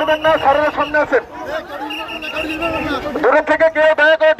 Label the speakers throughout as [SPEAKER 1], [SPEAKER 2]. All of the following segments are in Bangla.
[SPEAKER 1] করবেন না স্যারেরা সামনে আছেন দূরে থেকে কেউ দয়া করে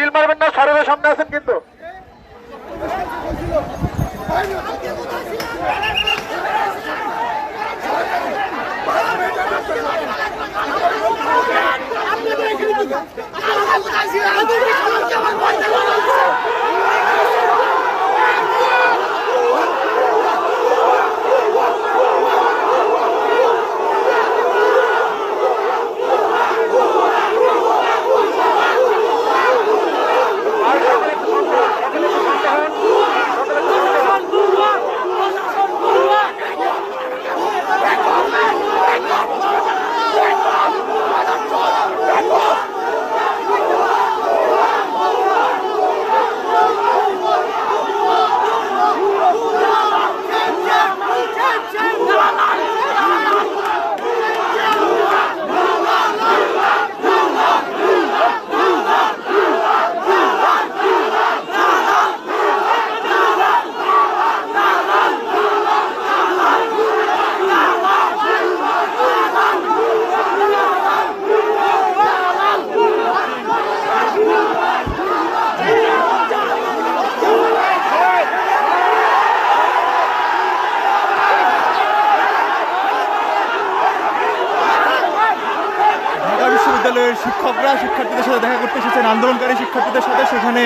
[SPEAKER 2] বিশ্ববিদ্যালয়ের শিক্ষকরা, শিক্ষার্থীদের সাথে দেখা করতে এসেছেন আন্দোলনকারী শিক্ষার্থীদের সাথে। সেখানে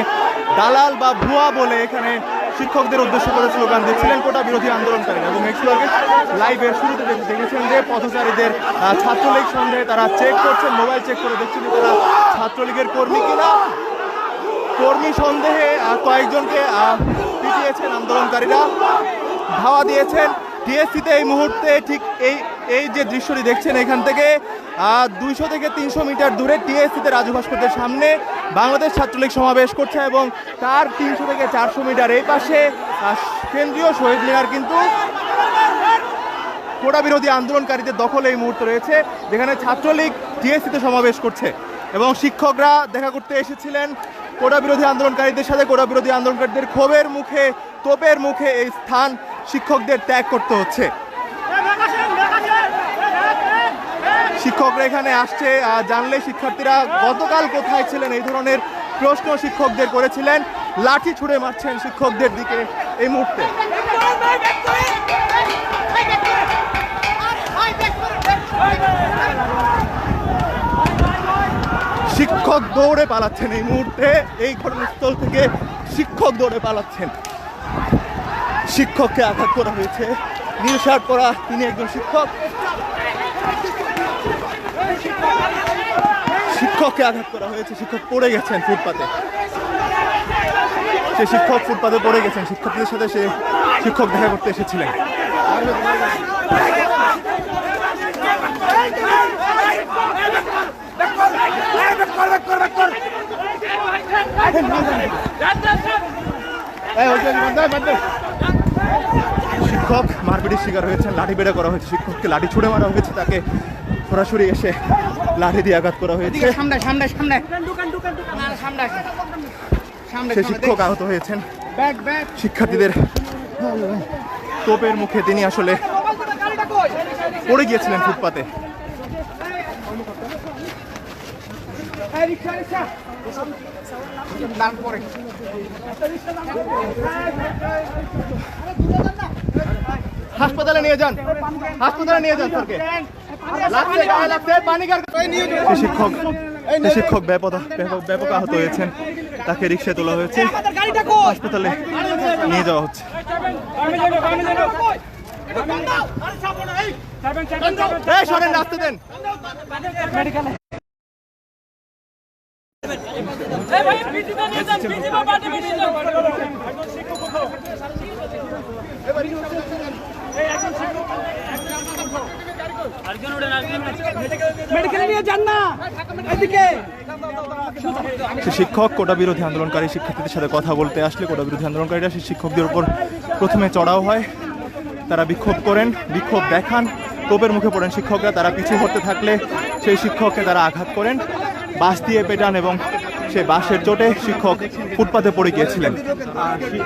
[SPEAKER 2] দালাল বা ভুয়া বলে এখানে শিক্ষকদের উদ্দেশ্য করে স্লোগান দিচ্ছিলেন কোটা বিরোধী আন্দোলনকারীরা। এবং একটু আগে লাইভের শুরুতে দেখেছেন যে পথচারীদের ছাত্রলীগ সন্দেহে তারা চেক করছেন মোবাইল চেক করে দেখছেন তারা ছাত্রলীগের কর্মী কিনা। কর্মী সন্দেহে কয়েকজনকে পিটিয়েছেন আন্দোলনকারীরা। ধাওয়া দিয়েছেন। টিএসসিতে এই মুহূর্তে ঠিক এই এই যে দৃশ্যটি দেখছেন এখান থেকে দুইশো থেকে তিনশো মিটার দূরে টিএসসিতে রাজু ভাস্কর্যের সামনে বাংলাদেশ ছাত্রলীগ সমাবেশ করছে এবং তার তিনশো থেকে চারশো মিটার এই পাশে কেন্দ্রীয় শহীদ মিনার কিন্তু কোটা বিরোধী আন্দোলনকারীদের দখলে এই মুহূর্তে রয়েছে, যেখানে ছাত্রলীগ টিএসসিতে সমাবেশ করছে এবং শিক্ষকরা দেখা করতে এসেছিলেন। কোটা বিরোধী আন্দোলনকারীদের সাথে কোটা বিরোধী আন্দোলনকারীদের ক্ষোভের মুখে, তোপের মুখে এই স্থান শিক্ষকদের ত্যাগ করতে হচ্ছে। শিক্ষকরা এখানে আসছে জানলে শিক্ষার্থীরা গতকাল কোথায় ছিলেন? এই ধরনের প্রশ্ন শিক্ষকদের করেছিলেন। লাঠি ছুঁড়ে মারছেন শিক্ষকদের দিকে এই মুহূর্তে। শিক্ষক দৌড়ে পালাচ্ছেন এই মুহূর্তে। এই ঘটনাস্থল থেকে শিক্ষক দৌড়ে পালাচ্ছেন। শিক্ষককে আঘাত করা হয়েছে। শার্ট পরা তিনি একজন শিক্ষক। শিক্ষককে আঘাত করা হয়েছে শিক্ষক পড়ে গেছেন ফুটপাতে সে শিক্ষক ফুটপাতে পড়ে গেছেন শিক্ষার্থীদের সাথে সে শিক্ষক দেখা করতে এসেছিলেন ওই। শিক্ষক মারপিটের শিকার হয়েছেন লাঠি বেড়ে করা হয়েছে। শিক্ষককে লাঠি ছুড়ে মারা হয়েছে তাকে সরাসরি এসে লাঠি দিয়ে আঘাত করা হয়েছে।
[SPEAKER 3] সামনে সামনে সামনে। না, না, সামনে সামনে।
[SPEAKER 2] সে শিক্ষক আহত হয়েছেন। শিক্ষার্থীদের তোপের মুখে তিনি আসলে পড়ে গিয়েছিলেন ফুটপাতে। হাসপাতালে নিয়ে যান। হাসপাতালে নিয়ে যান স্যারকে। লাগছে গায়ে লাগছে পানি কার সে শিক্ষক শিক্ষক ব্যাপক ব্যাপক আহত হয়েছেন। তাকে রিক্সায় তোলা হয়েছে। হাসপাতালে নিয়ে যাওয়া হচ্ছে। সরেন রাস্তা দেন।
[SPEAKER 3] মেডিকেলে নিয়ে যান না এদিকে
[SPEAKER 2] সে শিক্ষক, কোটা বিরোধী আন্দোলনকারী শিক্ষার্থীদের সাথে কথা বলতে আসলে কোটা বিরোধী আন্দোলনকারীরা সেই শিক্ষকদের উপর প্রথমে চড়াও হয়। তারা বিক্ষোভ করেন, বিক্ষোভ দেখান তোপের মুখে পড়েন শিক্ষকরা। তারা পিছু হতে থাকলে সেই শিক্ষককে তারা আঘাত করেন। বাস দিয়ে পেটান এবং সে বাসের চোটে শিক্ষক ফুটপাতে পড়ে গিয়েছিলেন।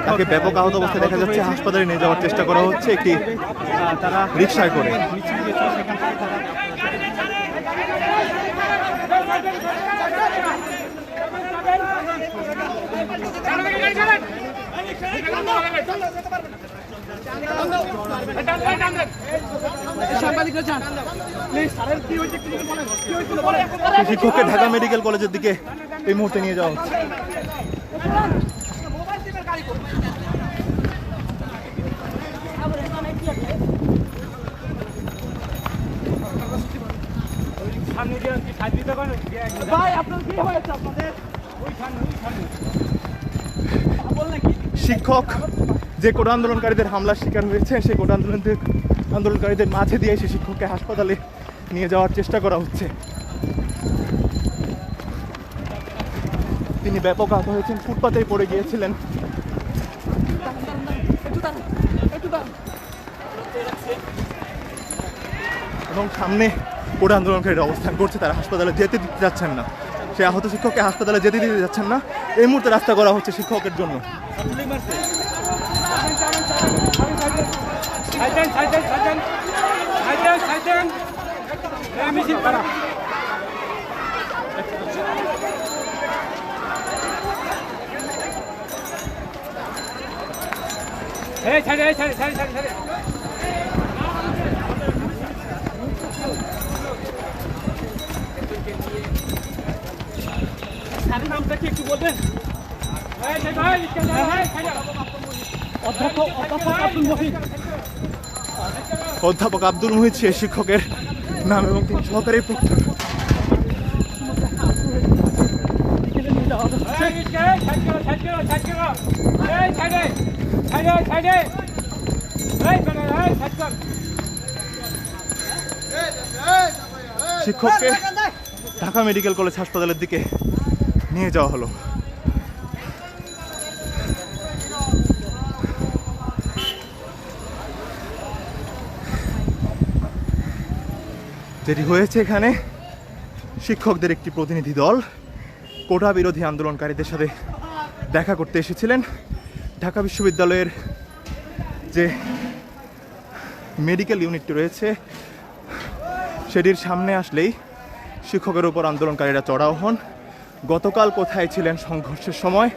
[SPEAKER 2] তাকে ব্যাপক আহত অবস্থায় দেখা যাচ্ছে। হাসপাতালে নিয়ে যাওয়ার চেষ্টা করা হচ্ছে একটি রিক্সায় করে। শিক্ষককে ঢাকা মেডিকেল কলেজের দিকে এই মুহূর্তে নিয়ে যাওয়া হচ্ছে।
[SPEAKER 3] ভাই আপনার কি হয়েছে আপনাদের?
[SPEAKER 2] শিক্ষক যে কোটা আন্দোলনকারীদের হামলার শিকার হয়েছে সেই কোটা আন্দোলনদের আন্দোলনকারীদের মাঝে দিয়ে সেই শিক্ষককে হাসপাতালে নিয়ে যাওয়ার চেষ্টা করা হচ্ছে। তিনি ব্যাপক আহত হয়েছেন ফুটপাতেই পড়ে গিয়েছিলেন। এবং সামনে কোটা আন্দোলনকারীরা অবস্থান করছে, তারা হাসপাতালে যেতে দিতে যাচ্ছেন না। সেই আহত শিক্ষককে হাসপাতালে যেতে দিতে যাচ্ছেন না। এই মুহূর্তে রাস্তা করা হচ্ছে শিক্ষকের জন্য।
[SPEAKER 3] সাইডেন সাইডেন সাইডেন সাইডেন মিছিল ছাড়ে ছাড়ে ছাড়ে ছাড়ে ছাড়ে স্যারের নামটা কি একটু বলবেন অধ্যাপক আব্দুল মহিদ
[SPEAKER 2] মুহিত সে শিক্ষকের নাম এবং তিনি সহকারী শিক্ষককে ঢাকা মেডিকেল কলেজ হাসপাতালের দিকে নিয়ে যাওয়া হলো। যেটি হয়েছে এখানে। শিক্ষকদের একটি প্রতিনিধি দল কোটা বিরোধী আন্দোলনকারীদের সাথে দেখা করতে এসেছিলেন। ঢাকা বিশ্ববিদ্যালয়ের যে মেডিকেল ইউনিটটি রয়েছে, সেটির সামনে আসলেই শিক্ষকের উপর আন্দোলনকারীরা চড়াও হন। গতকাল কোথায় ছিলেন সংঘর্ষের সময়?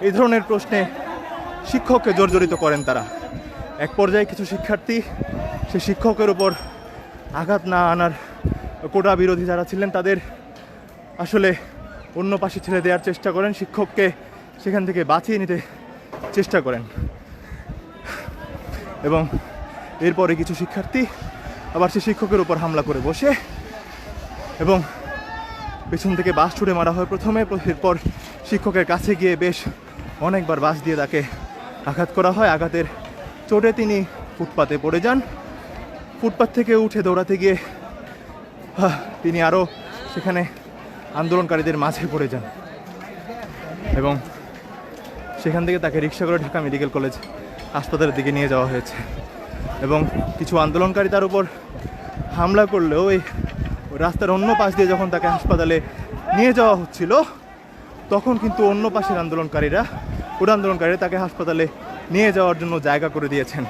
[SPEAKER 2] এই ধরনের প্রশ্নে শিক্ষককে জর্জরিত করেন তারা। এক পর্যায়ে কিছু শিক্ষার্থী সে শিক্ষকের উপর আঘাত না আনার কোটা বিরোধী যারা ছিলেন, তাদের আসলে অন্য পাশে ছেড়ে দেওয়ার চেষ্টা করেন। শিক্ষককে সেখান থেকে বাঁচিয়ে নিতে চেষ্টা করেন। এবং এরপরে কিছু শিক্ষার্থী আবার সে শিক্ষকের উপর হামলা করে বসে। এবং পেছন থেকে বাস ছুড়ে মারা হয় প্রথমে এরপর শিক্ষকের কাছে গিয়ে বেশ অনেকবার বাস দিয়ে তাকে আঘাত করা হয়। আঘাতের চোটে তিনি ফুটপাতে পড়ে যান। ফুটপাত থেকে উঠে দৌড়াতে গিয়ে তিনি আরও সেখানে আন্দোলনকারীদের মাঝে পড়ে যান এবং সেখান থেকে তাকে রিক্সা করে ঢাকা মেডিকেল কলেজ হাসপাতালের দিকে নিয়ে যাওয়া হয়েছে এবং কিছু আন্দোলনকারী তার উপর হামলা করলেও এই রাস্তার অন্য পাশ দিয়ে যখন তাকে হাসপাতালে নিয়ে যাওয়া হচ্ছিল, তখন কিন্তু অন্য পাশের আন্দোলনকারীরা ওর আন্দোলনকারীরা তাকে হাসপাতালে নিয়ে যাওয়ার জন্য জায়গা করে দিয়েছেন।